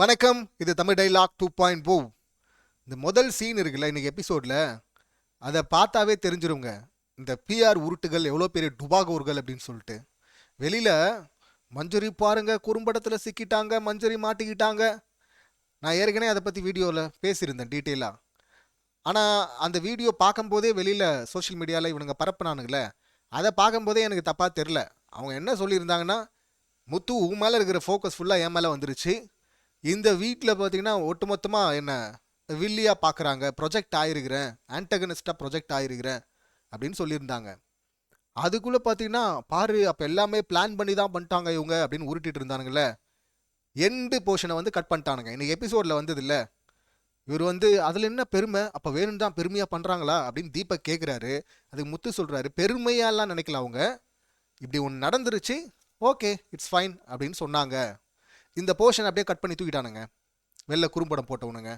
வணக்கம். இது Tamil dialogue two point போ இந்த முதல் சீன் இருக்குல்ல இன்றைக்கி எபிசோடில் அதை பார்த்தாவே தெரிஞ்சிருங்க. இந்த பிஆர் உருட்டுகள் எவ்வளோ பெரிய டுபாகூர்கள் அப்படின்னு சொல்லிட்டு. வெளியில் மஞ்சரி பாருங்க குறும்படத்தில் சிக்கிட்டாங்க மஞ்சரி மாட்டிக்கிட்டாங்க. நான் ஏற்கனவே அதை பற்றி வீடியோவில் பேசியிருந்தேன் டீட்டெயிலாக ஆனால் அந்த வீடியோ பார்க்கும்போதே வெளியில் சோஷியல் மீடியாவில் இவனுங்க பரப்புனானுங்களே அதை பார்க்கும்போதே எனக்கு தப்பாக தெரில அவங்க என்ன சொல்லியிருந்தாங்கன்னா முத்து உன் மேலே இருக்கிற ஃபோக்கஸ் ஃபுல்லாக என் மேலே வந்துருச்சு. இந்த வீட்டில் பார்த்தீங்கன்னா ஒட்டுமொத்தமாக என்ன வில்லியாக பார்க்குறாங்க ப்ரொஜெக்ட் ஆயிருக்கிறேன் ஆன்டகனிஸ்டாக ப்ரொஜெக்ட் ஆயிருக்கிறேன் அப்படின்னு சொல்லியிருந்தாங்க. அதுக்குள்ளே பார்த்தீங்கன்னா பாரு அப்போ எல்லாமே பிளான் பண்ணி தான் பண்ணிட்டாங்க இவங்க அப்படின்னு உருட்டிட்டு இருந்தானுங்களே எண்டு போர்ஷனை வந்து கட் பண்ணிட்டானுங்க. இன்னைக்கு எபிசோடில் வந்தது இல்லை. இவர் வந்து அதில் என்ன பெருமை? அப்போ வேணும் தான் பெருமையாக பண்ணுறாங்களா அப்படின்னு தீபக் கேட்குறாரு அதுக்கு முத்து சொல்கிறாரு பெருமையாலாம் நினைக்கல அவங்க. இப்படி ஒன்று நடந்துருச்சு. ஓகே இட்ஸ் ஃபைன் அப்படின்னு சொன்னாங்க. இந்த போர்ஷன் அப்படியே கட் பண்ணி தூக்கிட்டானுங்க. வெளில குறும்படம் போட்டவனுங்க.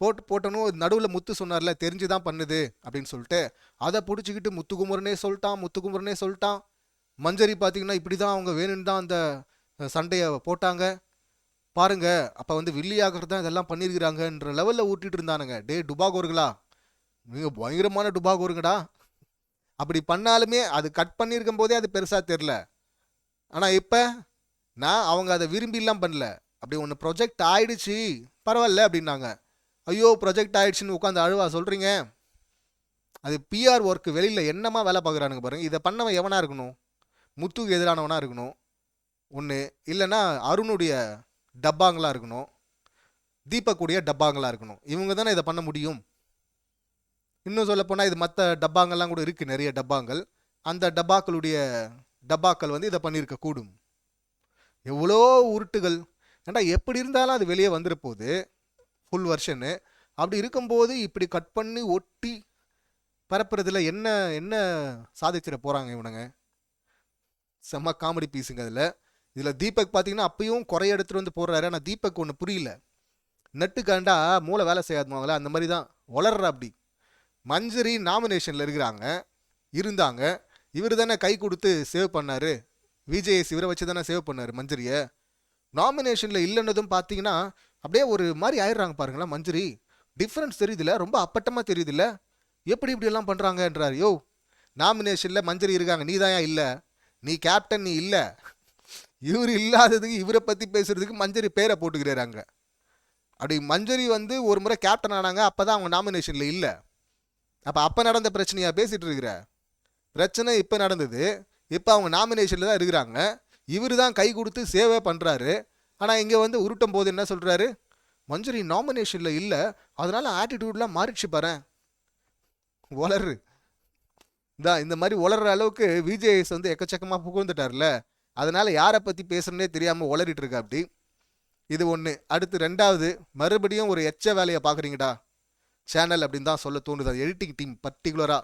போட்டு போட்டனும் நடுவில் முத்து சொன்னார்ல தெரிஞ்சு தான் பண்ணுது அப்படின்னு சொல்லிட்டு அதை பிடிச்சிக்கிட்டு முத்துக்குமரனே சொல்லிட்டான் முத்துக்குமரனே சொல்லிட்டான். மஞ்சரி பார்த்தீங்கன்னா இப்படி தான் அவங்க வேணும்னு தான் அந்த சண்டையை போட்டாங்க. பாருங்க அப்போ வந்து வில்லி ஆகிறது தான் இதெல்லாம் பண்ணியிருக்கிறாங்கன்ற லெவலில் ஊட்டிகிட்டு இருந்தானுங்க. டே டுபாகோர்களா நீங்கள் பயங்கரமான டுபாகோருங்கடா. அப்படி பண்ணாலுமே அது கட் பண்ணியிருக்கும் போதே அது பெருசாக தெரில ஆனால் இப்போ நான் அவங்க அதை விரும்பிலாம் பண்ணல. அப்படி ஒன்று ப்ரொஜெக்ட் ஆயிடுச்சு பரவாயில்ல அப்படின்னாங்க. ஐயோ ப்ரொஜெக்ட் ஆயிடுச்சுன்னு உட்காந்து அழுவா சொல்கிறீங்க அது பிஆர் ஒர்க்கு வெளியில் என்னமா வேலை பார்க்குறானுங்க பாருங்கள் இதை பண்ணவன் எவனாக இருக்கணும்? முத்துக்கு எதிரானவனாக இருக்கணும். ஒன்று இல்லைன்னா அருணுடைய டப்பாங்களா இருக்கணும். தீபக்குடைய டப்பாங்களாக இருக்கணும். இவங்க தானே இதை பண்ண முடியும். இன்னும் சொல்லப்போனால் இது மற்ற டப்பாங்கள்லாம் கூட இருக்குது நிறைய டப்பாங்கள். அந்த டப்பாக்களுடைய டப்பாக்கள் வந்து இதை பண்ணியிருக்க கூடும் எவ்வளோ உருட்டுகள். ஏண்டா எப்படி இருந்தாலும் அது வெளியே வந்துருப்போகுது போகுது ஃபுல் வெர்ஷனு அப்படி இருக்கும்போது இப்படி கட் பண்ணி ஒட்டி பரப்புறதுல என்ன என்ன சாதிச்சிட போகிறாங்க இவனுங்க? செம்ம காமெடி பீஸுங்க அதில். இதில் தீபக் பார்த்தீங்கன்னா அப்பயும் குறைய எடுத்துகிட்டு வந்து போடுறாரு. ஆனால் தீபக் ஒன்று புரியல. நட்டு மூளை வேலை செய்யாதுவாங்களே அந்த மாதிரி தான். வளர்ற அப்படி. மஞ்சரி நாமினேஷனில் இருக்கிறாங்க. இருந்தாங்க. இவர் தானே கை கொடுத்து சேவ் பண்ணார். விஜேஎஸ் இவரை வச்சு தானே சேவ் பண்ணார் மஞ்சரியை. நாமினேஷனில் இல்லைன்னதும் பார்த்தீங்கன்னா அப்படியே ஒரு மாதிரி ஆயிடுறாங்க பாருங்களேன் மஞ்சரி. டிஃப்ரென்ஸ் தெரியுதுல்ல ரொம்ப அப்பட்டமாக தெரியுதுல்ல. எப்படி இப்படியெல்லாம் பண்ணுறாங்கன்றார் யோ நாமினேஷனில் மஞ்சரி இருக்காங்க நீ தான் இல்லை. நீ கேப்டன் நீ இல்லை. இவர் இல்லாததுக்கு இவரை பற்றி பேசுகிறதுக்கு மஞ்சரி பேரை போட்டுக்கிறாங்க அப்படி மஞ்சரி வந்து ஒரு முறை கேப்டன் ஆனாங்க அப்போ தான் அவங்க நாமினேஷனில் இல்லை. அப்போ அப்போ நடந்த பிரச்சனையாக பேசிகிட்டு இருக்கிற? பிரச்சனை இப்போ நடந்தது. இப்போ அவங்க நாமினேஷனில் தான் இருக்கிறாங்க. இவர் தான் கை கொடுத்து சேவை பண்ணுறாரு ஆனால் இங்கே வந்து உருட்டும் போது என்ன சொல்கிறாரு மஞ்சுரி நாமினேஷனில் இல்லை. அதனால் ஆட்டிடியூட்லாம் மாறிடுச்சு பாரு வளரு இதான் இந்த மாதிரி உளர்ற அளவுக்கு விஜேஎஸ் வந்து எக்கச்சக்கமாக புகழ்ந்துட்டார்ல. அதனால் யாரை பற்றி பேசுகிறனே தெரியாமல் உளறிட்டு இருக்கா அப்படி? இது ஒன்று அடுத்து ரெண்டாவது மறுபடியும் ஒரு எச்ச வேலையை பார்க்குறீங்கடா. சேனல் அப்படின்னு தான் சொல்ல தோணுது. அது எடிட்டிங் டீம் பர்டிகுலராக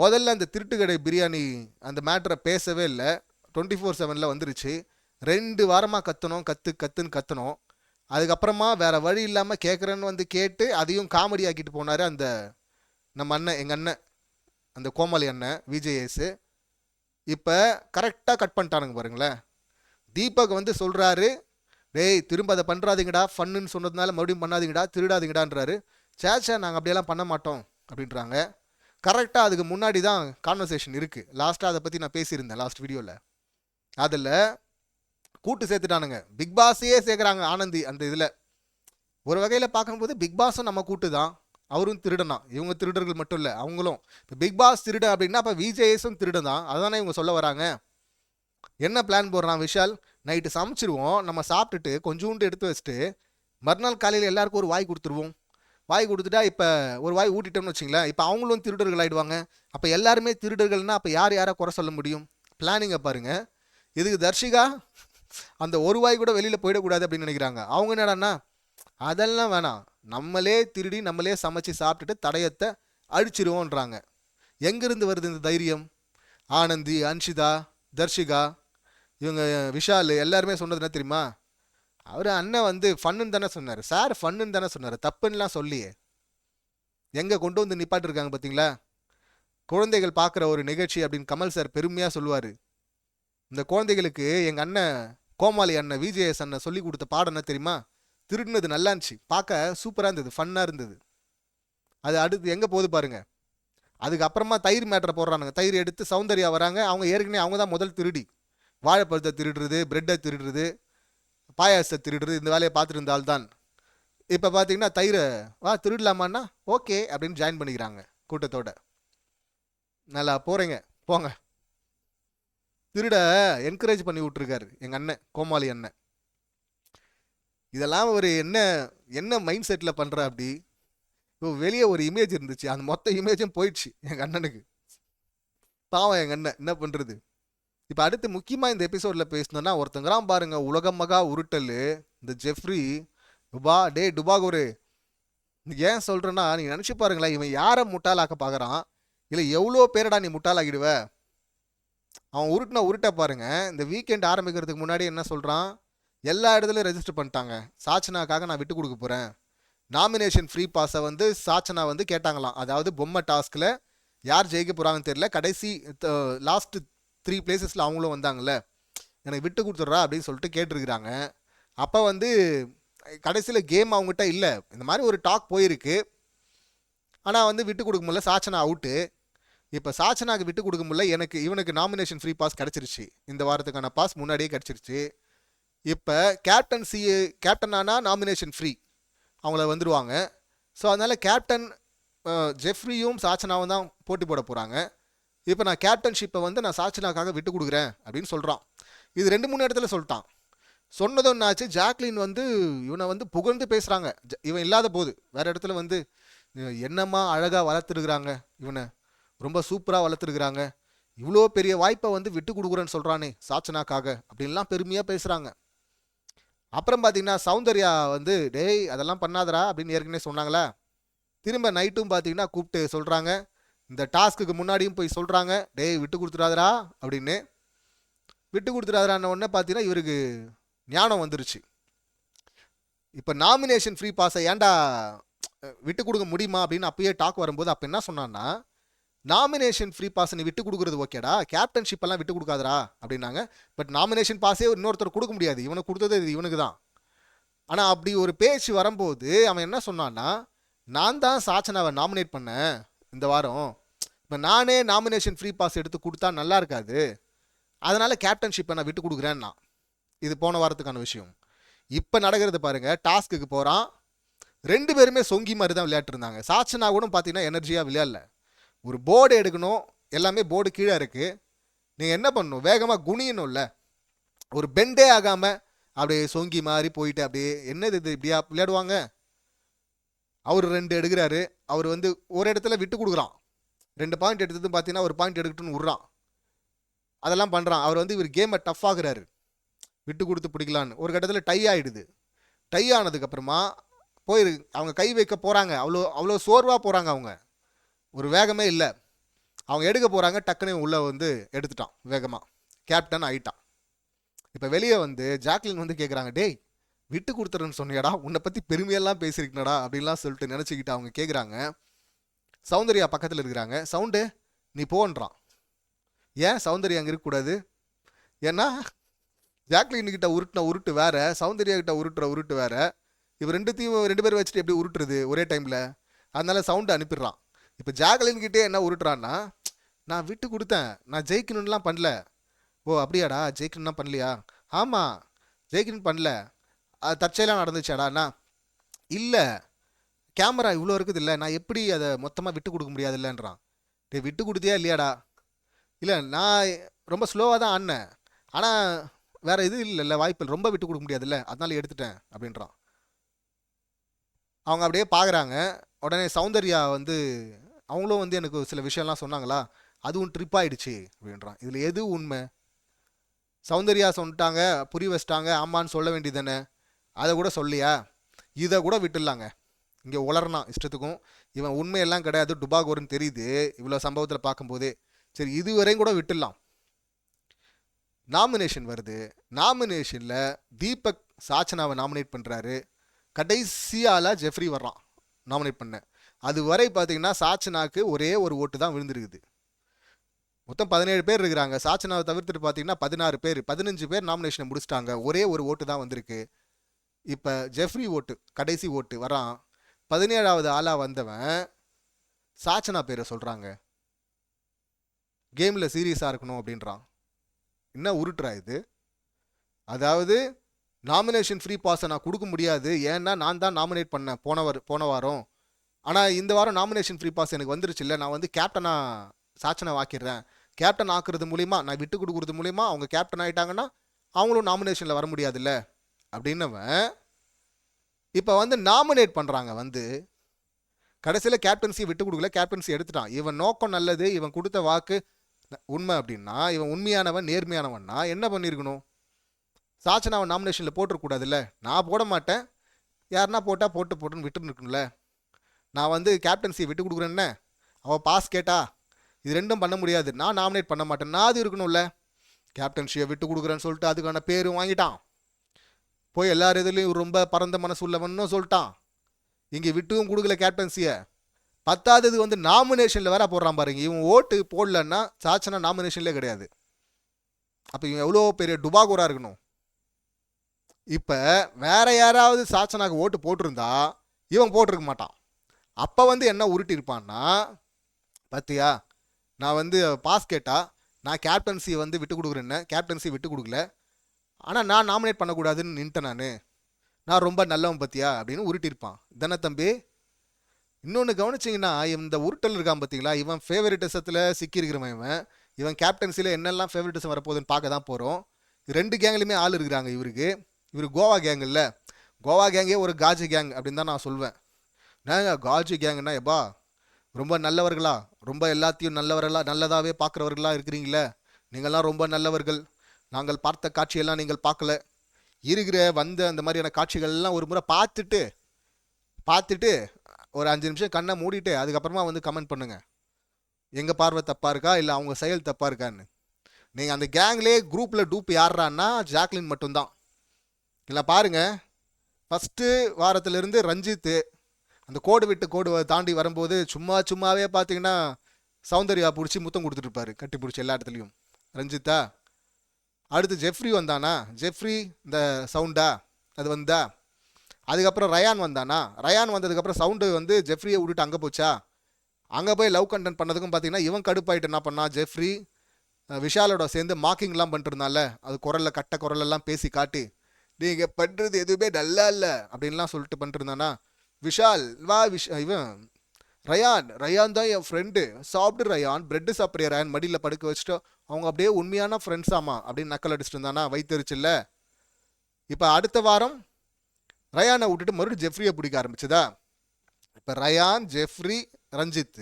முதல்ல அந்த திருட்டு கடை பிரியாணி அந்த மேட்டரை பேசவே இல்லை. டுவெண்ட்டி ஃபோர் செவனில் வந்துருச்சு. ரெண்டு வாரமாக கத்தணும் கற்று கத்துன்னு கத்தணும் அதுக்கப்புறமா வேற வழி இல்லாமல் கேட்குறேன்னு வந்து கேட்டு அதையும் காமெடி ஆக்கிட்டு போனார் அந்த நம்ம அண்ணன் எங்கள் அண்ணன் அந்த கோமாளி அண்ணன் விஜேஎஸ். இப்போ கரெக்டாக கட் பண்ணிட்டானுங்க பாருங்களேன். தீபக் வந்து சொல்கிறாரு டேய் திரும்ப அதை பண்ணுறாதீங்கடா ஃபன்னுன்னு சொன்னதுனால மறுபடியும் பண்ணாதீங்கடா. திருடாதீங்கடான்றாரு. சேச்சா நாங்கள் அப்படியெல்லாம் பண்ண மாட்டோம். அப்படின்றாங்க. கரெக்டாக அதுக்கு முன்னாடி தான் கான்வர்சேஷன் இருக்குது லாஸ்ட்டாக அதை பற்றி நான் பேசியிருந்தேன் லாஸ்ட் வீடியோவில் அதில் கூட்டு சேர்த்துட்டானுங்க. பிக் பாஸையே சேர்க்குறாங்க ஆனந்தி அந்த இதில். ஒரு வகையில் பார்க்கும்போது பிக் பாஸும் நம்ம கூட்டு தான் அவரும் திருடனா இவங்க திருடர்கள் மட்டும் இல்லை அவங்களும். இப்போ பிக் பாஸ் திருடன் அப்படின்னா அப்போ விஜேஎஸும் திருடன் தான் அதுதானே இவங்க சொல்ல வராங்க. என்ன பிளான் போடுறான் விஷால்? நைட்டு சமைச்சிருவோம் நம்ம சாப்பிட்டுட்டு கொஞ்சோண்டு எடுத்து வச்சுட்டு மறுநாள் காலையில் எல்லாருக்கும் ஒரு வாய் கொடுத்துருவோம். வாய் கொடுத்துட்டா இப்போ ஒரு வாய் ஊட்டிட்டோம்னு வச்சிங்களேன் இப்போ அவங்களும் திருடர்கள் ஆகிடுவாங்க அப்போ எல்லாருமே திருடர்கள்னா அப்போ யார் யாரை குறை சொல்ல முடியும்? பிளானிங்கை பாருங்கள் இதுக்கு தர்ஷிகா அந்த ஒரு வாய் கூட வெளியில் போயிடக்கூடாது அப்படின்னு நினைக்கிறாங்க. அவங்க என்னடான்னா அதெல்லாம் வேணாம். நம்மளே திருடி நம்மளே சமைச்சு சாப்பிட்டுட்டு தடயத்தை அழிச்சிருவோன்றாங்க எங்கேருந்து வருது இந்த தைரியம்? ஆனந்தி அன்ஷிதா தர்ஷிகா இவங்க விஷால் எல்லாருமே சொன்னது என்ன தெரியுமா? அவர் அண்ணன் வந்து ஃபன்னுன்னு தானே சொன்னார். சார் ஃபன்னுன்னு தானே சொன்னார். தப்புன்னுலாம் சொல்லியே. எங்கே கொண்டு வந்து நிப்பாட்டிருக்காங்க பார்த்தீங்களா குழந்தைகள் பார்க்குற ஒரு நிகழ்ச்சி அப்படின்னு கமல் சார் பெருமையாக சொல்லுவார். இந்த குழந்தைகளுக்கு எங்கள் அண்ணன் கோமாளி அண்ணன் விஜேஎஸ் அண்ணன் சொல்லி கொடுத்த பாடம் என்ன தெரியுமா? திருடினது நல்லா இருந்துச்சு. பார்க்க சூப்பராக இருந்தது. ஃபன்னாக இருந்தது. அது அடுத்து எங்கே போகுது பாருங்க. அதுக்கப்புறமா தயிர் மேட்டரை போடுறானுங்க. தயிர் எடுத்து சௌந்தர்யா வராங்க. அவங்க ஏற்கனவே அவங்க தான் முதல் திருடி. வாழைப்பழத்தை திருடுறது பிரெட்டை திருடுறது பாயாசத்தை திருடுறது இந்த வேலையை பார்த்துட்டு இப்போ பார்த்தீங்கன்னா தயிரை வா திருடலாமான்னா ஓகே அப்படின்னு ஜாயின் பண்ணிக்கிறாங்க கூட்டத்தோட. நல்லா போகிறீங்க போங்க. திருட என்கரேஜ் பண்ணி விட்ருக்காரு எங்கள் அண்ணன் கோமாளி அண்ணன். இதெல்லாம் ஒரு என்ன என்ன மைண்ட் செட்டில் பண்ணுற அப்படி? இப்போ வெளியே ஒரு இமேஜ் இருந்துச்சு அந்த மொத்த இமேஜும் போயிடுச்சு எங்கள் அண்ணனுக்கு. பாவம் எங்கள் அண்ணன் என்ன பண்ணுறது இப்போ அடுத்து முக்கியமாக இந்த எபிசோடில் பேசணுன்னா ஒருத்தங்கிறான் பாருங்க உலகம் மகா உருட்டல். இந்த ஜெஃப்ரி டுபா டே டுபாகோரு. ஏன் சொல்கிறேன்னா நீ நினச்சி பாருங்களேன் இவன் யாரை முட்டாளாக்க பார்க்குறான் இல்லை எவ்வளோ பேரடா நீ முட்டாளாக்கிடுவ அவன் உருட்டின உருட்ட பாருங்க. இந்த வீக்கெண்ட் ஆரம்பிக்கிறதுக்கு முன்னாடி என்ன சொல்கிறான் எல்லா இடத்துலையும் ரெஜிஸ்டர் பண்ணிட்டாங்க. சாச்சனாக்காக நான் விட்டு கொடுக்க போகிறேன் நாமினேஷன் ஃப்ரீ பாஸை வந்து சாச்சனா வந்து கேட்டாங்களாம். அதாவது பொம்மை டாஸ்கில் யார் ஜெயிக்க போகிறாங்கன்னு தெரியல. கடைசி லாஸ்ட்டு த்ரீ பிளேசஸில் அவங்களும் வந்தாங்கல்ல. எனக்கு விட்டு கொடுத்துட்றா அப்படின்னு சொல்லிட்டு கேட்டிருக்கிறாங்க. அப்போ வந்து கடைசியில் கேம் அவங்ககிட்ட இல்லை. இந்த மாதிரி ஒரு டாக் போயிருக்கு. ஆனால் வந்து விட்டு கொடுக்க முடியல. சாச்சனா அவுட்டு இப்போ சாச்சனாக்கு விட்டு கொடுக்க முடியல. எனக்கு இவனுக்கு நாமினேஷன் ஃப்ரீ பாஸ் கிடச்சிருச்சு. இந்த வாரத்துக்கான பாஸ் முன்னாடியே கிடச்சிருச்சு. இப்போ கேப்டன்சி கேப்டன் ஆனால் நாமினேஷன் ஃப்ரீ அவங்கள வந்துடுவாங்க ஸோ அதனால் கேப்டன் ஜெஃப்ரியும் சாச்சனாவும் தான் போட்டி போட போகிறாங்க இப்போ நான் கேப்டன்ஷிப்பை வந்து நான் சாச்சினாக்காக விட்டு கொடுக்குறேன் அப்படின்னு சொல்கிறான் இது ரெண்டு மூணு இடத்துல சொல்லிட்டான். சொன்னதும் என்னாச்சு? ஜாக்லின் வந்து இவனை வந்து புகழ்ந்து பேசுகிறாங்க இவன் இல்லாத போது வேறு இடத்துல வந்து என்னம்மா அழகாக வளர்த்துருக்குறாங்க இவனை? ரொம்ப சூப்பராக வளர்த்துருக்குறாங்க. இவ்வளோ பெரிய வாய்ப்பை வந்து விட்டு கொடுக்குறேன்னு சொல்கிறானே சாச்சனாக்காக அப்படின்லாம் பெருமையாக பேசுகிறாங்க அப்புறம் பார்த்தீங்கன்னா சௌந்தர்யா வந்து டேய் அதெல்லாம் பண்ணாதடா அப்படின்னு ஏற்கனவே சொன்னாங்களா? திரும்ப நைட்டும் பார்த்தீங்கன்னா கூப்பிட்டு சொல்கிறாங்க இந்த டாஸ்க்குக்கு முன்னாடியும் போய் சொல்கிறாங்க டேய் விட்டு கொடுத்துடாதரா அப்படின்னு. விட்டு கொடுத்துடாதரான உடனே பார்த்தீங்கன்னா இவருக்கு ஞானம் வந்துருச்சு. இப்போ நாமினேஷன் ஃப்ரீ பாஸை ஏன்டா விட்டு கொடுக்க முடியுமா அப்படின்னு அப்பயே டாக் வரும்போது அப்போ என்ன சொன்னான்னா நாமினேஷன் ஃப்ரீ பாஸ் நீ விட்டு கொடுக்குறது ஓகேடா கேப்டன்ஷிப் எல்லாம் விட்டு கொடுக்காதரா அப்படின்னாங்க. பட் நாமினேஷன் பாஸே இன்னொருத்தர் கொடுக்க முடியாது இவனுக்கு கொடுத்தது இது இவனுக்கு தான். ஆனால் அப்படி ஒரு பேச்சு வரும்போது அவன் என்ன சொன்னான்னா நான் தான் சாச்சனாவை நாமினேட் பண்ணேன் இந்த வாரம் இப்போ நானே நாமினேஷன் ஃப்ரீ பாஸ் எடுத்து கொடுத்தா நல்லா இருக்காது. அதனால் கேப்டன்ஷிப்பை நான் விட்டு கொடுக்குறேன்னா இது போன வாரத்துக்கான விஷயம். இப்போ நடக்கிறது பாருங்கள் டாஸ்க்குக்கு போகிறான் ரெண்டு பேருமே சொங்கி மாதிரி தான் விளையாட்டுருந்தாங்க சாச்சனா கூட பார்த்தீங்கன்னா எனர்ஜியாக விளையாடல. ஒரு போர்டு எடுக்கணும் எல்லாமே போர்டு கீழே இருக்குது நீங்கள் என்ன பண்ணணும்? வேகமாக குனியணும்ல. ஒரு பெண்டே ஆகாமல் அப்படியே சொங்கி மாதிரி போயிட்டு அப்படியே என்னது இது இப்படியா விளையாடுவாங்க? அவர் ரெண்டு எடுக்கிறாரு. அவர் வந்து ஒரு இடத்துல விட்டு கொடுக்குறான். ரெண்டு பாயிண்ட் எடுத்தது பார்த்தீங்கன்னா ஒரு பாயிண்ட் எடுக்கட்டுன்னு விட்றான். அதெல்லாம் பண்ணுறான் அவர் வந்து இவர் கேமை டஃப் ஆகுறாரு. விட்டு கொடுத்து பிடிக்கலான்னு. ஒரு கட்டத்தில் டை ஆகிடுது டை ஆனதுக்கப்புறமா போயிரு. அவங்க கை வைக்க போகிறாங்க அவ்வளோ அவ்வளோ சோர்வாக போகிறாங்க அவங்க. ஒரு வேகமே இல்லை. அவங்க எடுக்க போகிறாங்க டக்குன்னு உள்ளே வந்து எடுத்துட்டான். வேகமாக கேப்டன் ஆகிட்டான் இப்போ வெளியே வந்து ஜாக்லின் வந்து கேட்குறாங்க டேய் விட்டு கொடுத்துறேன்னு சொன்னியாடா உன்னை பற்றி பெருமையெல்லாம் பேசியிருக்கனடா அப்படின்லாம் சொல்லிட்டு நினச்சிக்கிட்டு அவங்க கேட்குறாங்க சௌந்தர்யா பக்கத்தில் இருக்கிறாங்க. சவுண்டு நீ போன்றான் ஏன் சௌந்தர்யா அங்கே இருக்கக்கூடாது? ஏன்னா ஜாக்லின் கிட்ட உருட்டின உருட்டு வேற சௌந்தர்யா கிட்ட உருட்டுற உருட்டு வேற. இவர் ரெண்டுத்தையும் ரெண்டு பேரும் வச்சுட்டு எப்படி உருட்டுறது ஒரே டைமில்? அதனால சவுண்டு அனுப்பிடுறான். இப்போ ஜாக்லின் கிட்டே என்ன உருட்டுறான்னா நான் விட்டு கொடுத்தேன் நான் ஜெயிக்கணும்லாம் பண்ணல. ஓ அப்படியாடா ஜெயிக்கணும்லாம் பண்ணலையா? ஆமாம் ஜெயிக்கணும் பண்ணல. அது தற்செயலாக நடந்துச்சாடாண்ணா இல்லை கேமரா இவ்வளோ இருக்குது இல்லை நான் எப்படி அதை மொத்தமாக விட்டு கொடுக்க முடியாது இல்லைன்றான் டேய் விட்டு கொடுத்தியா இல்லையாடா? இல்லை நான் ரொம்ப ஸ்லோவாக தான் ஆடினேன். ஆனால் வேறு இது இல்லைல்ல வாய்ப்பு இல்லை. ரொம்ப விட்டு கொடுக்க முடியாதுல்ல அதனால எடுத்துட்டேன் அப்படின்றான். அவங்க அப்படியே பார்க்குறாங்க உடனே சௌந்தர்யா வந்து அவங்களும் வந்து எனக்கு சில விஷயம்லாம் சொன்னாங்களா? அதுவும் ட்ரிப் ஆயிடுச்சு அப்படின்றான். இதில் எது உண்மை? சௌந்தர்யா சொல்லிட்டாங்க புரிய வச்சிட்டாங்க ஆமான்னு சொல்ல வேண்டியதானே அதை கூட சொல்லியா? இதை கூட விட்டுடலாங்க. இங்கே உளறனான் இஷ்டத்துக்கும். இவன் உண்மையெல்லாம் கிடையாது. டுபாகோர்னு தெரியுது. இவ்வளோ சம்பவத்தில் பார்க்கும்போதே. சரி இதுவரையும் கூட விட்டுடலாம். நாமினேஷன் வருது. நாமினேஷனில் தீபக் சாச்சனாவை நாமினேட் பண்ணுறாரு கடைசியால் ஜெஃப்ரி வர்றான் நாமினேட் பண்ண. அது வரை பார்த்தீங்கன்னா சாச்சனாக்கு ஒரே ஒரு ஓட்டு தான் விழுந்திருக்குது. மொத்தம் பதினேழு பேர் இருக்கிறாங்க. சாச்சனாவை தவிர்த்துட்டு பார்த்தீங்கன்னா பதினாறு பேர் பதினஞ்சு பேர் நாமினேஷனை முடிச்சிட்டாங்க. ஒரே ஒரு ஓட்டு தான் வந்திருக்கு. இப்போ ஜெஃப்ரி ஓட்டு கடைசி ஓட்டு வரான். பதினேழாவது ஆளாக வந்தவன் சாச்சனா பேரை சொல்கிறாங்க கேமில் சீரியஸாக இருக்கணும் அப்படின்றான். என்ன உருட்டுறா இது? அதாவது நாமினேஷன் ஃப்ரீ பாஸை நான் கொடுக்க முடியாது. ஏன்னா நான் தான் நாமினேட் பண்ணேன் போன வார போன வாரம். ஆனால் இந்த வாரம் நாமினேஷன் ஃப்ரீ பாஸ் எனக்கு வந்துருச்சு இல்லை. நான் வந்து கேப்டனாக சாச்சனை ஆக்கிடுறேன் கேப்டன் ஆக்குறது மூலிமா நான் விட்டு கொடுக்குறது மூலிமா அவங்க கேப்டன் ஆகிட்டாங்கன்னா அவங்களும் நாமினேஷனில் வர முடியாதுல்ல அப்படின்னவன் இப்போ வந்து நாமினேட் பண்ணுறாங்க வந்து. கடைசியில் கேப்டன்சி விட்டு கொடுக்கல கேப்டன்சி எடுத்துட்டான். இவன் நோக்கம் நல்லது இவன் கொடுத்த வாக்கு உண்மை அப்படின்னா இவன் உண்மையானவன் நேர்மையானவன்னா என்ன பண்ணியிருக்கணும் சாச்சனாவை நாமினேஷனில் போட்டிருக்கூடாதுல்ல நான் போட மாட்டேன். யாருன்னா போட்டால் போட்டு போட்டுன்னு விட்டுன்னு இருக்கணும்ல. நான் வந்து கேப்டன்சியை விட்டு கொடுக்குறேன்னே அவள் பாஸ் கேட்டா? இது ரெண்டும் பண்ண முடியாது. நான் நாமினேட் பண்ண மாட்டேன். நான் அது இருக்கணும்ல. கேப்டன்சியை விட்டு கொடுக்குறேன்னு சொல்லிட்டு அதுக்கான பேரும் வாங்கிட்டான். போய் எல்லார் இதுலேயும் ரொம்ப பரந்த மனசு உள்ளவன்னு சொல்லிட்டான். இங்கே விட்டும் கொடுக்கல கேப்டன்சியை பத்தாதது வந்து நாமினேஷனில் வேற போடுறான் பாருங்க. இவன் ஓட்டு போடலன்னா சாச்சனா நாமினேஷன்லேயே கிடையாது. அப்போ இவன் எவ்வளோ பெரிய டுபாகூராக இருக்கணும்? இப்போ வேற யாராவது சாச்சனாக்கு ஓட்டு போட்டிருந்தா இவன் போட்டிருக்க மாட்டான். அப்போ வந்து என்ன உருட்டியிருப்பான்னா பார்த்தியா நான் வந்து பாஸ் கேட்டா நான் கேப்டன்சி வந்து விட்டு கொடுக்குறேன்னு கேப்டன்சி விட்டு கொடுக்கல. ஆனால் நான் நாமினேட் பண்ணக்கூடாதுன்னு நின்ட்டேன் நான். நான் ரொம்ப நல்லவன் பத்தியா? அப்படின்னு உருட்டியிருப்பான் தானே தம்பி இன்னொன்று கவனிச்சிங்கன்னா இந்த உருட்டல் இருக்கான் பார்த்தீங்களா இவன் ஃபேவரட்டிசத்தில் சிக்கியிருக்கிறவன் இவன். இவன் கேப்டன்சியில் என்னெல்லாம் ஃபேவரட்டிசம் வரப்போகுதுன்னு பார்க்க தான் போகிறோம் ரெண்டு கேங்லையுமே ஆள் இருக்கிறாங்க இவருக்கு. இவர் கோவா கேங் இல்லை. கோவா கேங்கே ஒரு காஜு கேங் அப்படின்னு தான் நான் சொல்வேன். நாங்கள் காஜி கேங்னா எப்பா ரொம்ப நல்லவர்களா? ரொம்ப எல்லாத்தையும் நல்லவர்களா நல்லதாகவே பார்க்குறவர்களா இருக்கிறீங்களே? நீங்கள்லாம் ரொம்ப நல்லவர்கள். நாங்கள் பார்த்த காட்சியெல்லாம் நீங்கள் பார்க்கல. இருக்கிற வந்த அந்த மாதிரியான காட்சிகள் எல்லாம் ஒரு முறை பார்த்துட்டு பார்த்துட்டு ஒரு அஞ்சு நிமிஷம் கண்ணை மூடிட்டு அதுக்கப்புறமா வந்து கமெண்ட் பண்ணுங்கள் எங்கள் பார்வை தப்பாக இருக்கா? இல்லை அவங்க செயல் தப்பாக இருக்கான்னு. நீங்கள் அந்த கேங்லேயே குரூப்பில் டூப் யாருறான்னா ஜாக்லின் மட்டும்தான். இல்லை பாருங்க. ஃபஸ்ட்டு வாரத்திலேருந்து ரஞ்சித்து அந்த கோடு விட்டு கோடு தாண்டி வரும்போது சும்மா சும்மாவே பார்த்தீங்கன்னா சௌந்தர்யா பிடிச்சி முத்தம் கொடுத்துட்ருப்பாரு கட்டி பிடிச்சி எல்லா இடத்துலையும். ரஞ்சித்தா அடுத்து ஜெஃப்ரி வந்தானா? ஜெஃப்ரி இந்த சவுண்டா? அது வந்தா? அதுக்கப்புறம் ரயான் வந்தானா? ரயான் வந்ததுக்கப்புறம் சவுண்டு வந்து ஜெஃப்ரியை விட்டுட்டு அங்கே போச்சா? அங்கே போய் லவ் கண்டென்ட் பண்ணதுக்கும் பார்த்தீங்கன்னா இவன் கடுப்பாயிட்டு என்ன பண்ணா ஜெஃப்ரி விஷாலோட சேர்ந்து மாக்கிங்லாம் பண்ணிட்டுருந்தால அது குரலில் கட்ட குரலெல்லாம் பேசி காட்டி நீங்கள் பண்ணுறது எதுவுமே நல்லா இல்லை அப்படின்லாம் சொல்லிட்டு பண்ணிட்டுருந்தானா? விஷால் வா விஷ் இவன் ரயான் ரயான் தான் என் ஃப்ரெண்டு சாப்பிடு ரயான். பிரெட்டு சாப்பிட்றிய ரயான்? மடியில் படுக்க வச்சுட்டு அவங்க அப்படியே உண்மையான ஃப்ரெண்ட்ஸாமா அப்படின்னு நக்கல் அடிச்சிட்டு இருந்தானா வைத்தறிச்சில்ல இப்போ அடுத்த வாரம் ரயானை விட்டுட்டு மறுபடியும் ஜெஃப்ரியை பிடிக்க ஆரம்பிச்சுதா? இப்போ ரயான் ஜெஃப்ரி ரஞ்சித்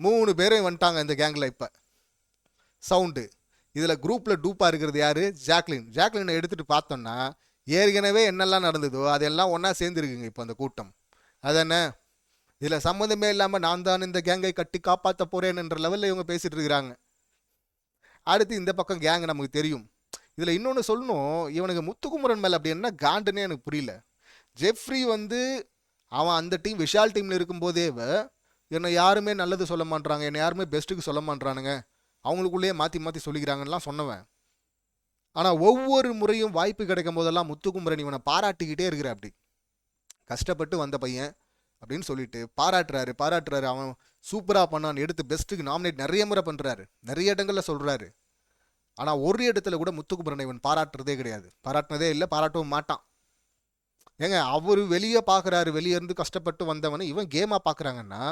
மூணு பேரும் வந்துட்டாங்க இந்த கேங்கில் இப்போ. சவுண்டு இதில் குரூப்பில் டூப்பாக இருக்கிறது யார்? ஜாக்லின். ஜாக்லினை எடுத்துகிட்டு பார்த்தோம்னா ஏற்கனவே என்னெல்லாம் நடந்ததோ அதெல்லாம் ஒன்றா சேர்ந்துருக்குங்க இப்போ அந்த கூட்டம். அதானே இதில் சம்மந்தமே இல்லாமல் நான் தான் இந்த கேங்கை கட்டி காப்பாற்ற போகிறேன்ன்ற லெவலில் இவங்க பேசிகிட்டு இருக்கிறாங்க. அடுத்து இந்த பக்கம் கேங் நமக்கு தெரியும். இதில் இன்னொன்று சொல்லணும் இவனுக்கு முத்துக்குமரன் மேலே அப்படி என்ன காண்டுன்னே எனக்கு புரியல. ஜெஃப்ரி வந்து அவன் அந்த டீம் விஷால் டீமில் இருக்கும்போதே என்னை யாருமே நல்லது சொல்ல மாட்டாங்க என்னை யாருமே பெஸ்ட்டுக்கு சொல்ல மாட்டானுங்க அவங்களுக்குள்ளேயே மாற்றி மாற்றி சொல்லிக்கிறாங்கலாம் சொன்னவன். ஆனால் ஒவ்வொரு முறையும் வாய்ப்பு கிடைக்கும் போதெல்லாம் முத்துக்குமரன் இவனை பாராட்டிக்கிட்டே இருக்கிற அப்படி. கஷ்டப்பட்டு வந்த பையன். அப்படின்னு சொல்லிட்டு பாராட்டுறாரு பாராட்டுறாரு. அவன் சூப்பராக பண்ணான்னு எடுத்து பெஸ்ட்டுக்கு நாமினேட் நிறைய முறை பண்ணுறாரு நிறைய இடங்களில் சொல்கிறாரு ஆனால் ஒரு இடத்துல கூட முத்துக்குமரனை இவன் பாராட்டுறதே கிடையாது. பாராட்டினதே இல்லை பாராட்டவும் மாட்டான். ஏங்க அவர் வெளியே பார்க்குறாரு வெளியே இருந்து கஷ்டப்பட்டு வந்தவனை இவன் கேமாக பார்க்குறாங்கன்னா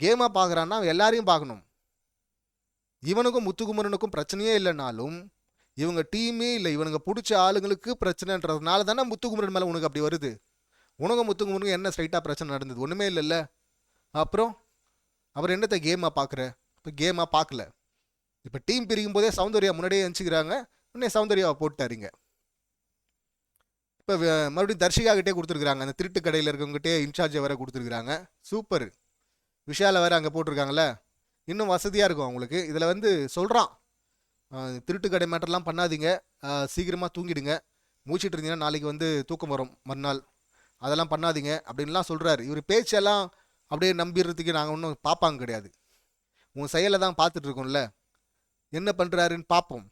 கேமாக பார்க்குறான்னா அவன் எல்லாரையும் பார்க்கணும் இவனுக்கும் முத்துக்குமரனுக்கும் பிரச்சனையே இல்லைனாலும் இவங்க டீமே இல்லை. இவனுங்க பிடிச்ச ஆளுங்களுக்கு பிரச்சனைன்றதுனால தானே முத்துக்குமரன் மேலே உனக்கு அப்படி வருது? உனக்கு முத்துக்குமரனுக்கு என்ன ஸ்ட்ரைட்டாக பிரச்சனை நடந்தது? ஒன்றுமே இல்லைல்ல. அப்புறம் அவர் என்னத்தை கேமாக பார்க்குற? இப்போ கேமாக பார்க்கல. இப்போ டீம் பிரிக்கும் போதே சௌந்தர்யா முன்னாடியே எழுச்சிக்கிறாங்க உடனே சௌந்தர்யாவை போட்டாருங்க இப்போ மறுபடியும் தர்ஷிகாகிட்டே கொடுத்துருக்குறாங்க. அந்த திருட்டு கடையில் இருக்கவங்ககிட்டே இன்சார்ஜை வேற கொடுத்துருக்குறாங்க. சூப்பர். விஷால வேறு அங்கே போட்டிருக்காங்கல்ல. இன்னும் வசதியாக இருக்கும் அவங்களுக்கு. இதில் வந்து சொல்கிறான் திருட்டு கடை மேட்டர்லாம் பண்ணாதீங்க. சீக்கிரமாக தூங்கிடுங்க. மூச்சிட்டு இருந்தீங்கன்னா நாளைக்கு வந்து தூக்கம் வரும் மறுநாள். அதெல்லாம் பண்ணாதீங்க அப்படின்லாம் சொல்கிறாரு இவர் பேச்செல்லாம் அப்படியே நம்பிடுறதுக்கு நாங்கள் ஒன்றும் பார்ப்பாங்க கிடையாது. உன் செயலை தான் பார்த்துட்டு இருக்கோம்ல. என்ன பண்ணுறாருன்னு பார்ப்போம்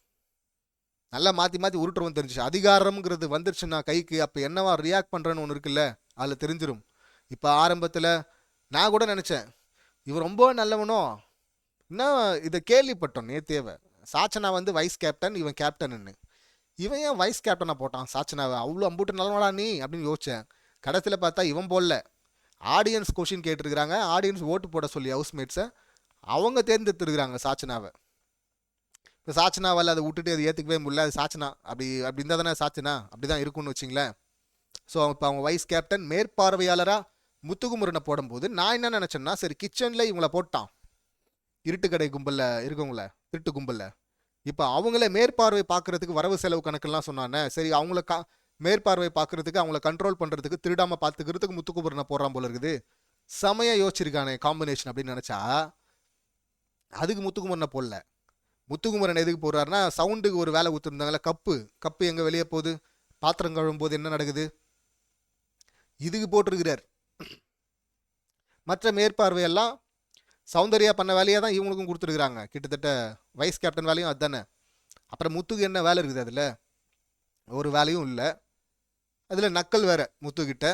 நல்லா மாற்றி மாற்றி உருட்டுறவும் தெரிஞ்சிச்சு. அதிகாரம்ங்கிறது வந்துருச்சுன்னா கைக்கு அப்போ என்னவா ரியாக்ட் பண்ணுறேன்னு ஒன்று இருக்குல்ல அதில் தெரிஞ்சிடும் இப்போ ஆரம்பத்தில் நான் கூட நினச்சேன் இவர் ரொம்ப நல்லவனோ? இன்னும் இதை கேள்விப்பட்டோம் நேத்தேவை சாச்சனா வந்து வைஸ் கேப்டன் இவன் கேப்டன்னு இவன் ஏன் வைஸ் கேப்டனாக போட்டான்? சாச்சனாவை அவ்வளோ அம்புட்டு நல்லவனா நீ? அப்படின்னு யோசிச்சேன். கடைசியில் பார்த்தா இவன் போடல. ஆடியன்ஸ் கொஷின் கேட்டிருக்கிறாங்க. ஆடியன்ஸ் ஓட்டு போட சொல்லி ஹவுஸ்மேட்ஸை அவங்க தேர்ந்தெடுத்துருக்குறாங்க சாச்சனாவை இப்போ சாச்சனாவால் அதை விட்டுட்டு அதை ஏற்றுக்கவே முடியல. அது சாச்சனா அப்படி அப்படி இருந்தால் தானே சாச்சனா அப்படி தான் இருக்கும்னு வச்சிங்களேன். ஸோ இப்போ அவங்க வைஸ் கேப்டன் மேற்பார்வையாளராக முத்துக்குமுரனை போடும்போது நான் என்ன நினச்சேன்னா சரி கிச்சனில் இவங்கள போட்டான். இருட்டு கடை கும்பலில் இருக்கவங்கள திருட்டு கும்பலில். இப்போ அவங்கள மேற்பார்வை பார்க்கறதுக்கு வரவு செலவு கணக்கெல்லாம் சொன்னானே. சரி அவங்கள கா மேற்பார்வை பார்க்கறதுக்கு அவங்கள கண்ட்ரோல் பண்ணுறதுக்கு திருடாமல் பார்த்துக்கிறதுக்கு முத்துக்குபுரனை போடுறான் போல இருக்குது. செமையா யோசிச்சிருக்கானே காம்பினேஷன் அப்படின்னு நினச்சா அதுக்கு முத்துக்குமரனை போடல. முத்துக்குமரன் எதுக்கு போடுறாருன்னா சவுண்டுக்கு ஒரு வேலை ஊற்றுருந்தாங்கல்ல கப்பு. கப்பு எங்கே வெளியே போகுது? பாத்திரம் கழுவும் போது என்ன நடக்குது? இதுக்கு போட்டிருக்கிறார். மற்ற மேற்பார்வையெல்லாம் சௌந்தர்யா பண்ண வேலையாக தான் இவங்களுக்கும் கொடுத்துருக்குறாங்க. கிட்டத்தட்ட வைஸ் கேப்டன் வேலையும் அதுதானே. அப்புறம் முத்துக்கு என்ன வேலை இருக்குது அதில்? ஒரு வேலையும் இல்லை. அதில் நக்கல் வேற முத்துக்கிட்ட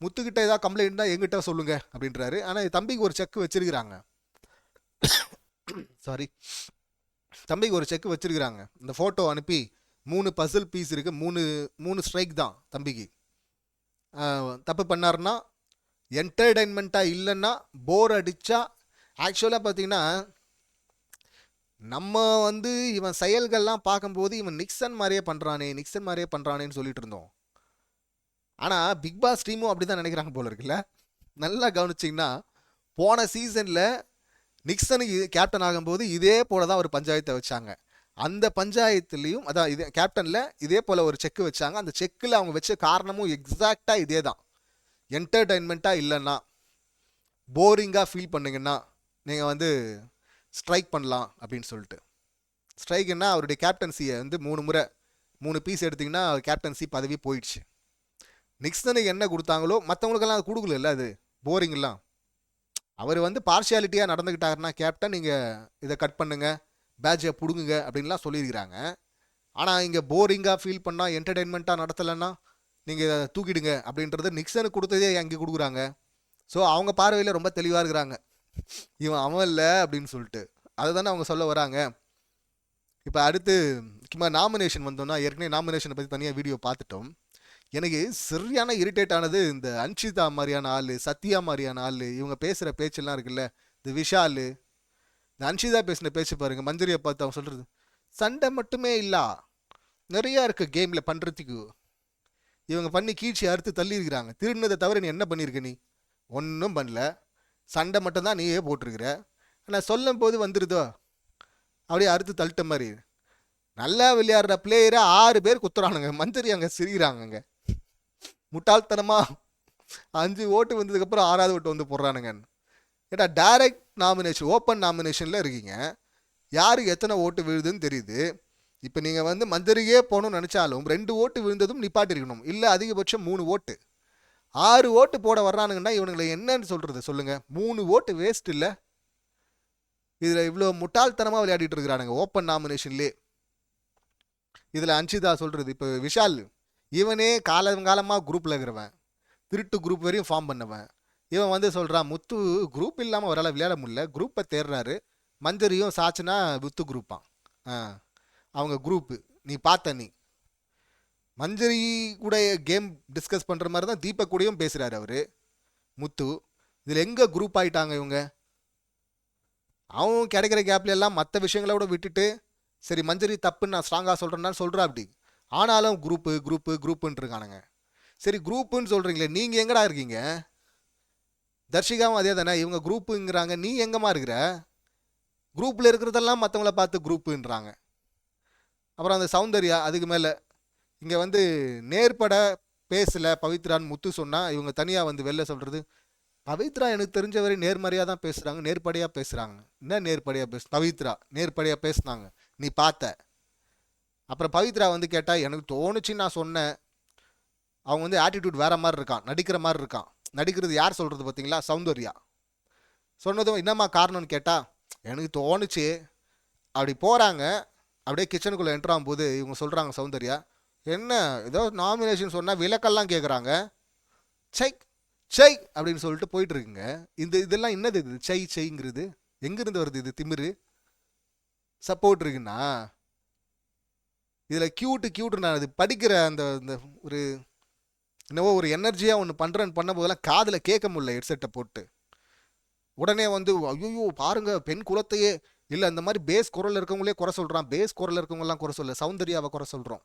முத்துக்கிட்ட ஏதாவது கம்ப்ளைண்ட்னா எங்கிட்ட சொல்லுங்க அப்படின்றாரு. ஆனால் தம்பிக்கு ஒரு செக் வச்சிருக்கிறாங்க. சாரி தம்பிக்கு ஒரு செக் வச்சிருக்கிறாங்க. இந்த ஃபோட்டோ அனுப்பி மூணு பசில் பீஸ் இருக்குது மூணு மூணு ஸ்ட்ரைக் தான் தம்பிக்கு. தப்பு பண்ணாருன்னா என்டர்டைன்மெண்ட்டாக இல்லைன்னா போர் அடித்தா ஆக்சுவலாக பார்த்தீங்கன்னா நம்ம வந்து இவன் செயல்கள்லாம் பார்க்கும்போது இவன் நிக்சன் மாதிரியே பண்ணுறானே நிக்சன் மாதிரியே பண்ணுறானேன்னு சொல்லிட்டு இருந்தோம். ஆனால் பிக் பாஸ் டீமும் அப்படி தான் நினைக்கிறாங்க போல இருக்குல்ல? நல்லா கவனிச்சிங்கன்னா போன சீசனில் நிக்சனுக்கு கேப்டன் ஆகும்போது இதே போல தான் ஒரு பஞ்சாயத்தை வச்சாங்க. அந்த பஞ்சாயத்துலேயும் அதான் இது கேப்டனில் இதே போல் ஒரு செக் வச்சாங்க. அந்த செக்கில் அவங்க வச்ச காரணமும் எக்ஸாக்டாக இதே தான் என்டர்டைன்மெண்ட்டாக இல்லைன்னா போரிங்காக ஃபீல் பண்ணுங்கன்னா நீங்கள் வந்து ஸ்ட்ரைக் பண்ணலாம் அப்படின்னு சொல்லிட்டு. ஸ்ட்ரைக்குன்னா அவருடைய கேப்டன்சியை வந்து மூணு முறை மூணு பீஸ் எடுத்திங்கன்னா கேப்டன்சி பதவி போயிடுச்சு. நிக்சனுக்கு என்ன கொடுத்தாங்களோ மற்றவங்களுக்கெல்லாம் அது கொடுக்கல அது? போரிங்லாம் அவர் வந்து பார்ஷியாலிட்டியாக நடந்துக்கிட்டாருன்னா கேப்டன் நீங்கள் இதை கட் பண்ணுங்கள் பேட்சை பிடுங்குங்க அப்படின்லாம் சொல்லியிருக்கிறாங்க. ஆனால் இங்கே போரிங்காக ஃபீல் பண்ணால் என்டர்டெயின்மெண்ட்டாக நடத்தலைன்னா நீங்கள் இதை தூக்கிடுங்க அப்படின்றது நிக்சனுக்கு கொடுத்ததே அங்கே கொடுக்குறாங்க. ஸோ அவங்க பார்வையில் ரொம்ப தெளிவாக இருக்கிறாங்க. இவன் அவன் இல்லை அப்படின்னு சொல்லிட்டு. அதை தானே அவங்க சொல்ல வராங்க. இப்போ அடுத்து முக்கியமாக நாமினேஷன் வந்தோம்னா ஏற்கனவே நாமினேஷனை பற்றி தனியாக வீடியோ பார்த்துட்டோம். எனக்கு சரியான இரிட்டேட் ஆனது இந்த அன்ஷிதா மாதிரியான ஆள் சத்யா மாதிரியான ஆள் இவங்க பேசுகிற பேச்செல்லாம் இருக்குல்ல இந்த விஷால் இந்த அன்ஷிதா பேசின பேச்சு பாருங்க மஞ்சரியை பார்த்து அவன் சொல்கிறது சண்டை மட்டுமே இல்லா நிறையா இருக்கு கேமில் பண்ணுறதுக்கு இவங்க பண்ணி கீழ்ச்சி அறுத்து தள்ளியிருக்கிறாங்க. திருடினதை தவிர நீ என்ன பண்ணியிருக்க நீ? ஒன்றும் பண்ணல. சண்டை மட்டும்தான் நீயே போட்டிருக்கிற. ஆனால் சொல்லும் போது வந்துடுதோ அப்படியே அறுத்து தள்ளிட்ட மாதிரி. நல்லா விளையாடுற பிளேயரை ஆறு பேர் குத்துறானுங்க. மஞ்சரி அங்கே சிரிக்கிறாங்கங்க முட்டாள்தனமா அஞ்சு ஓட்டு வந்ததுக்கப்புறம் ஆறாவது ஓட்டு வந்து போடுறானுங்க ஏட்டா டைரக்ட் நாமினேஷன் ஓப்பன் நாமினேஷனில் இருக்கீங்க. யாருக்கு எத்தனை ஓட்டு விழுதுன்னு தெரியுது. இப்போ நீங்கள் வந்து மந்திரியே போகணும்னு நினச்சாலும் ரெண்டு ஓட்டு விழுந்ததும் நிப்பாட்டிருக்கணும். இல்லை அதிகபட்சம் மூணு ஓட்டு. ஆறு ஓட்டு போட வர்றானுங்கன்னா இவனுங்களை என்னன்னு சொல்கிறது சொல்லுங்கள் மூணு ஓட்டு வேஸ்ட் இல்லை. இதில் இவ்வளோ முட்டாள்தனமாக விளையாடிட்டு இருக்கிறானுங்க ஓப்பன் நாமினேஷன்லே இதில் அன்ஷிதா சொல்கிறது இப்போ விஷால் இவனே காலங்காலமாக குரூப்பில் இருக்கிறவன். திருட்டு குரூப் வரையும் ஃபார்ம் பண்ணவன். இவன் வந்து சொல்கிறான் முத்து குரூப் இல்லாமல் அவரால் விளையாட முடியல. குரூப்பை தேடுறாரு. மஞ்சரியும் சாச்சுனா முத்து குரூப்பான் ஆ அவங்க குரூப்பு நீ பார்த்த நீ. மஞ்சரி கூட கேம் டிஸ்கஸ் பண்ணுற மாதிரி தான் தீபக் கூடயும் பேசுகிறாரு அவர். முத்து இதில் எங்கே குரூப் ஆகிட்டாங்க இவங்க? அவன் கிடைக்கிற கேப்ல எல்லாம் மற்ற விஷயங்களோட கூட விட்டுட்டு சரி மஞ்சரி தப்புன்னு நான் ஸ்ட்ராங்காக சொல்கிறேன்னா சொல்கிறா அப்படி. ஆனாலும் குரூப்பு குரூப்பு குரூப்புன்னு இருக்கானுங்க சரி குரூப்புன்னு சொல்கிறீங்களே நீங்கள் எங்கடா இருக்கீங்க? தர்ஷிகாவும் அதே தானே இவங்க குரூப்புங்கிறாங்க நீ எங்கம்மா இருக்கிற? குரூப்பில் இருக்கிறதெல்லாம் மற்றவங்கள பார்த்து குரூப்புன்றாங்க அப்புறம் அந்த சௌந்தர்யா அதுக்கு மேலே இங்கே வந்து நேர்பட பேசலை பவித்ரான்னு முத்து சொன்னால் இவங்க தனியாக வந்து வெளில சொல்கிறது பவித்ரா எனக்கு தெரிஞ்சவரை நேர்மறையாக தான் பேசுகிறாங்க நேர்படையாக பேசுகிறாங்க என்ன நேர்படையாக பேசு பவித்ரா நேர்படையாக பேசுனாங்க நீ பார்த்த. அப்புறம் பவித்ரா வந்து கேட்டால் எனக்கு தோணுச்சு நான் சொன்னேன். அவங்க வந்து ஆட்டிடியூட் வேறு மாதிரி இருக்கான் நடிக்கிற மாதிரி இருக்கான். நடிக்கிறது யார் சொல்கிறது பார்த்தீங்களா சௌந்தர்யா. சொன்னதும் என்னம்மா காரணம்னு கேட்டால் எனக்கு தோணுச்சு. அப்படி போகிறாங்க அப்படியே கிச்சனுக்குள்ளே என்ட்ரு ஆகும்போது இவங்க சொல்கிறாங்க சௌந்தர்யா என்ன? ஏதோ நாமினேஷன் சொன்னால் விளக்கெல்லாம் கேட்குறாங்க சை சை அப்படின்னு சொல்லிட்டு போயிட்டுருக்குங்க. இந்த இதெல்லாம் என்னது இது? சை செய்ங்கிறது எங்கேருந்து வருது இது? திமிரு? சப்போர்ட் இருக்குன்னா இதில் கியூட்டு கியூட்டு நான் இது படிக்கிற அந்த இந்த ஒரு என்னவோ ஒரு எனர்ஜியாக ஒன்று பண்ணுறேன்னு பண்ணும்போதெல்லாம் காதில் கேட்க முடியல ஹெட்செட்டை போட்டு. உடனே வந்து ஐயோ பாருங்க பெண் குலத்தையே. இல்லை அந்த மாதிரி பேஸ் குரல் இருக்கவங்களே குறை சொல்கிறான் பேஸ் குரல் இருக்கவங்களாம் குறை சொல்ல சௌந்தர்யாவை குறை சொல்கிறோம்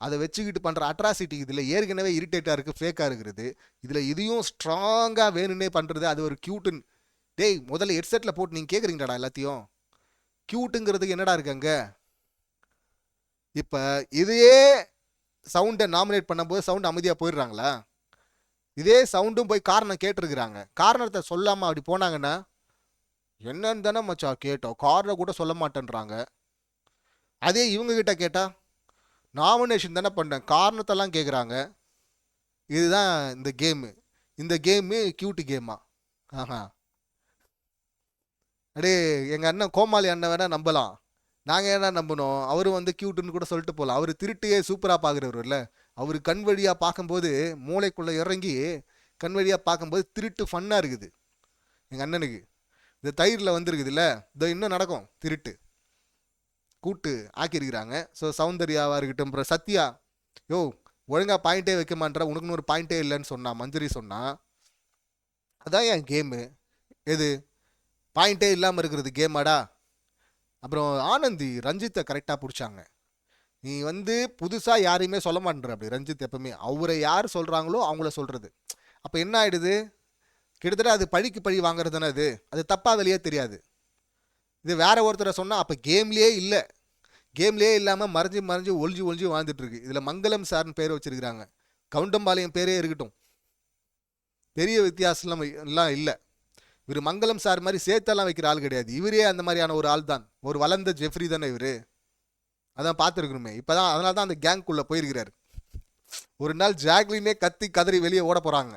அதை வச்சுக்கிட்டு பண்ணுற அட்ராசிட்டி இதில் ஏற்கனவே இரிட்டேட்டாக இருக்குது ஃபேக்காக இருக்கிறது இதில் இதையும் ஸ்ட்ராங்காக வேணும்னே பண்ணுறது அது ஒரு க்யூட்டுன்னு டேய் முதல்ல ஹெட்செட்டில் போட்டு நீங்கள் கேட்குறீங்களாடா எல்லாத்தையும்? க்யூட்டுங்கிறதுக்கு என்னடா இருக்கு அங்கே? இப்போ இதையே சவுண்டை நாமினேட் பண்ணும்போது சவுண்ட் அமைதியாக போயிடுறாங்களா? இதே சவுண்டும் போய் காரணம் கேட்டிருக்கிறாங்க. காரணத்தை சொல்லாமல் அப்படி போனாங்கன்னா என்னன்னு தானே மச்சான் கேட்டோம். காரணம் கூட சொல்ல மாட்டேன்றாங்க. அதே இவங்கக்கிட்ட கேட்டால் நாமினேஷன் தானே பண்ணேன் காரணத்தெல்லாம் கேட்குறாங்க இதுதான் இந்த கேமு இந்த கேமு கியூட்டு கேமா ஆஹா. அடே எங்கள் அண்ணன் கோமாளி அண்ணன் வேணால் நம்பலாம். நாங்கள் என்ன நம்பணும் அவர் வந்து கியூட்டுன்னு கூட சொல்லிட்டு போகலாம் அவர் திருட்டையே சூப்பராக பார்க்குறவர்ல அவர் கண் வழியாக பார்க்கும்போது மூளைக்குள்ளே இறங்கி கண் வழியாக பார்க்கும்போது திருட்டு ஃபன்னாக இருக்குது. எங்கள் அண்ணனுக்கு. இந்த தயிரில் வந்துருக்குதுல்ல? இதோ இன்னும் நடக்கும். திருட்டு. கூட்டு ஆக்கியிருக்கிறாங்க. ஸோ சௌந்தர்யாவாக இருக்கட்டும் அப்புறம் சத்யா. யோ ஒழுங்காக பாயிண்டே வைக்க மாட்டேற உனக்குன்னு ஒரு பாயிண்டே இல்லைன்னு சொன்னான் மஞ்சரி சொன்னான் அதான் என் கேமு எது? பாயிண்டே இல்லாமல் இருக்கிறது கேமாடா அப்புறம் ஆனந்தி ரஞ்சித்தை கரெக்டாக பிடிச்சாங்க. நீ வந்து புதுசாக யாரையுமே சொல்ல மாட்டேற அப்படி. ரஞ்சித் எப்பவுமே அவரை யார் சொல்கிறாங்களோ அவங்கள சொல்கிறது அப்போ என்ன ஆகிடுது கிட்டத்தட்ட அது பழிக்கு பழி வாங்குறது தானே அது. அது தப்பாக வெளியே தெரியாது. இது வேற ஒருத்தரை சொன்னால் அப்போ கேம்லேயே இல்லை. கேம்லேயே இல்லாமல் மறைஞ்சு மறைஞ்சு ஒளிஞ்சு ஒளிஞ்சு வாழ்ந்துட்டுருக்கு இதில் மங்களம் சார்னு பேர் வச்சிருக்கிறாங்க. கவுண்டம்பாளையம் பேரே இருக்கட்டும். பெரிய வித்தியாசம்லாம் எல்லாம் இல்லை. இவர் மங்களம் சார் மாதிரி சேர்த்தெல்லாம் வைக்கிற ஆள் கிடையாது. இவரே அந்த மாதிரியான ஒரு ஆள் தான் ஒரு வளர்ந்த ஜெஃப்ரி தானே இவர். அதான் பார்த்துருக்கணுமே. இப்போ தான் அதனால தான் அந்த கேங்குள்ளே போயிருக்கிறாரு. ஒரு நாள் ஜாக்லினே கத்தி கதறி வெளியே ஓட போகிறாங்க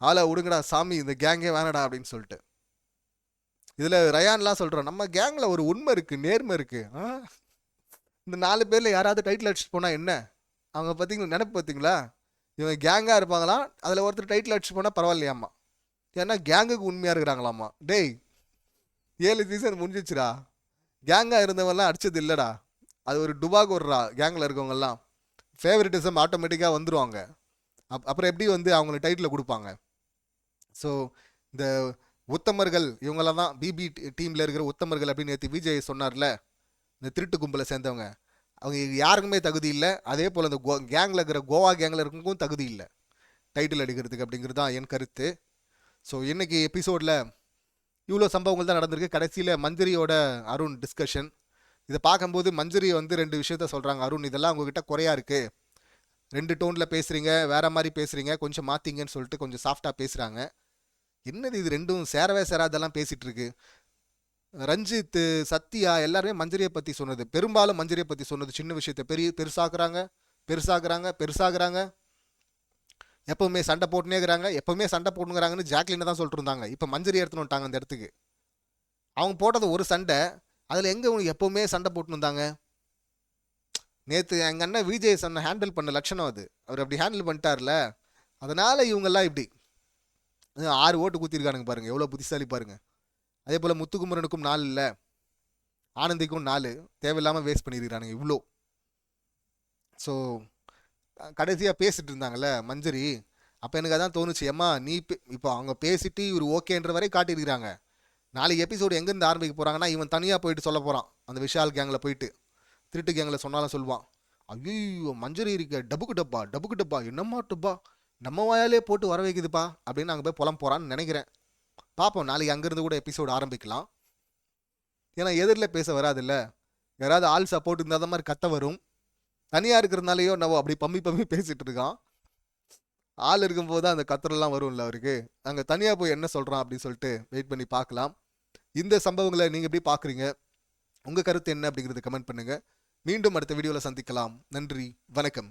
ஆளை விடுங்கடா சாமி இந்த கேங்கே வேணடா அப்படின்னு சொல்லிட்டு. இதில் ரயான்லாம் சொல்கிறோம் நம்ம கேங்கில் ஒரு உண்மை இருக்குது நேர்மை இருக்குது ஆ? இந்த நாலு பேரில் யாராவது டைட்டில் அடிச்சுட்டு போனால் என்ன? அவங்க பார்த்தீங்களா நினைப்பு பார்த்தீங்களா? இவங்க கேங்காக இருப்பாங்களாம் அதில் ஒருத்தர் டைட்டில் அடிச்சுட்டு போனால் பரவாயில்லையாம்மா. ஏன்னா கேங்குக்கு உண்மையாக இருக்கிறாங்களாம்மா டேய் ஏழு சீசன் முடிஞ்சிச்சுடா கேங்காக இருந்தவங்கலாம் அடித்தது இல்லைடா. அது ஒரு டுபாக் விட்றா கேங்கில் இருக்கவங்கெல்லாம். ஃபேவரட்டிசம் ஆட்டோமேட்டிக்காக வந்துடுவாங்க அப் அப்புறம் எப்படி வந்து அவங்களுக்கு டைட்டில் கொடுப்பாங்க? ஸோ இந்த உத்தமர்கள் இவங்களாம் தான் பிபி டீமில் இருக்கிற உத்தமர்கள் அப்படின்னு நேற்று விஜய் சொன்னார்ல இந்த திருட்டு கும்பலை சேர்ந்தவங்க. அவங்க யாருக்குமே தகுதி இல்லை. அதே போல் இந்த கோ கேங்கில் இருக்கிற கோவா கேங்கில் இருக்கவங்களுக்கும் தகுதி இல்லை. டைட்டில் அடிக்கிறதுக்கு அப்படிங்கிறது தான் என் கருத்து. ஸோ இன்றைக்கி எபிசோடில் இவ்வளோ சம்பவங்கள் தான் நடந்திருக்கு. கடைசியில் மஞ்சரியோட அருண் டிஸ்கஷன் இதை பார்க்கும்போது மஞ்சரி வந்து ரெண்டு விஷயத்த சொல்கிறாங்க அருண் இதெல்லாம் உங்ககிட்ட குறையா இருக்குது ரெண்டு டோனில் பேசுகிறீங்க வேற மாதிரி பேசுகிறீங்க கொஞ்சம் மாற்றிங்கன்னு சொல்லிட்டு கொஞ்சம் சாஃப்டாக பேசுகிறாங்க என்னது இது ரெண்டும் சேரவே சேராதெல்லாம் பேசிகிட்டு இருக்கு. ரஞ்சித் சத்யா எல்லாருமே மஞ்சரியை பற்றி சொன்னது. பெரும்பாலும் மஞ்சரியை பற்றி சொன்னது சின்ன விஷயத்த. பெரிய பெருசாக்குறாங்க பெருசாக்குறாங்க பெருசாக்குறாங்க. எப்பவுமே சண்டை போட்டுனே இருக்கிறாங்க. எப்பவுமே சண்டை போட்டுங்கிறாங்கன்னு ஜாக்லினை தான் சொல்லிட்டு இருந்தாங்க இப்போ மஞ்சரி எடுத்துன்னு வந்துட்டாங்க அந்த இடத்துக்கு. அவங்க போட்டது ஒரு சண்டை. அதில் எங்கே உனக்கு எப்பவுமே சண்டை போட்டுன்னு இருந்தாங்க நேற்று எங்கள் அண்ணன் விஜய் சொன்ன ஹேண்டில் பண்ண லட்சணம் அது. அவர் அப்படி ஹேண்டில் பண்ணிட்டார்ல. அதனால் இவங்கெல்லாம் இப்படி. ஆறு ஓட்டு குத்திருக்கானுங்க பாருங்கள் எவ்வளோ புத்திசாலி பாருங்கள் அதே போல் முத்துக்குமரனுக்கும் நாலு இல்லை. ஆனந்திக்கும் நாலு. தேவையில்லாமல் வேஸ்ட் பண்ணியிருக்கிறானுங்க இவ்வளோ ஸோ கடைசியாக பேசிட்டு இருந்தாங்கல்ல மஞ்சரி. அப்போ எனக்கு அதான் தோணுச்சு ஏம்மா நீ இப்போ அவங்க பேசிட்டு இவர் ஓகேன்ற வரை காட்டியிருக்கிறாங்க. நாளைக்கு எபிசோடு எங்கேருந்து ஆரம்பிக்க போகிறாங்கன்னா இவன் தனியாக போயிட்டு சொல்ல போகிறான் அந்த விஷால் கேங்கில் போயிட்டு. திருட்டு கேங்கில் சொன்னாலும் சொல்லுவான். ஐயோ மஞ்சரி இருக்க டபுக்கு டப்பா டபுக்கு டப்பா என்னம்மா டப்பா? நம்ம வாயாலே போட்டு வர வைக்குதுப்பா அப்படின்னு அங்கே போய் புலம் போகிறான்னு நினைக்கிறேன். பார்ப்போம் நாளைக்கு அங்கேருந்து கூட எபிசோடு ஆரம்பிக்கலாம். ஏன்னா எதிரில் பேச வராதுல்ல. யாராவது ஆள் சப்போர்ட் இருந்தால் தான் மாதிரி கத்த வரும். தனியாக இருக்கிறதுனாலையோ நம்ம அப்படி பம்மி பம்மி பேசிகிட்டு இருக்கான். ஆள் இருக்கும்போது தான் அந்த கத்துறலாம் வரும்ல அவருக்கு. அங்கே தனியாக போய் என்ன சொல்கிறான் அப்படின்னு சொல்லிட்டு வெயிட் பண்ணி பார்க்கலாம். இந்த சம்பவங்களை நீங்கள் எப்படி பார்க்குறீங்க? உங்கள் கருத்து என்ன அப்படிங்கிறது கமெண்ட் பண்ணுங்கள் மீண்டும் அடுத்த வீடியோவில் சந்திக்கலாம். நன்றி. வணக்கம்.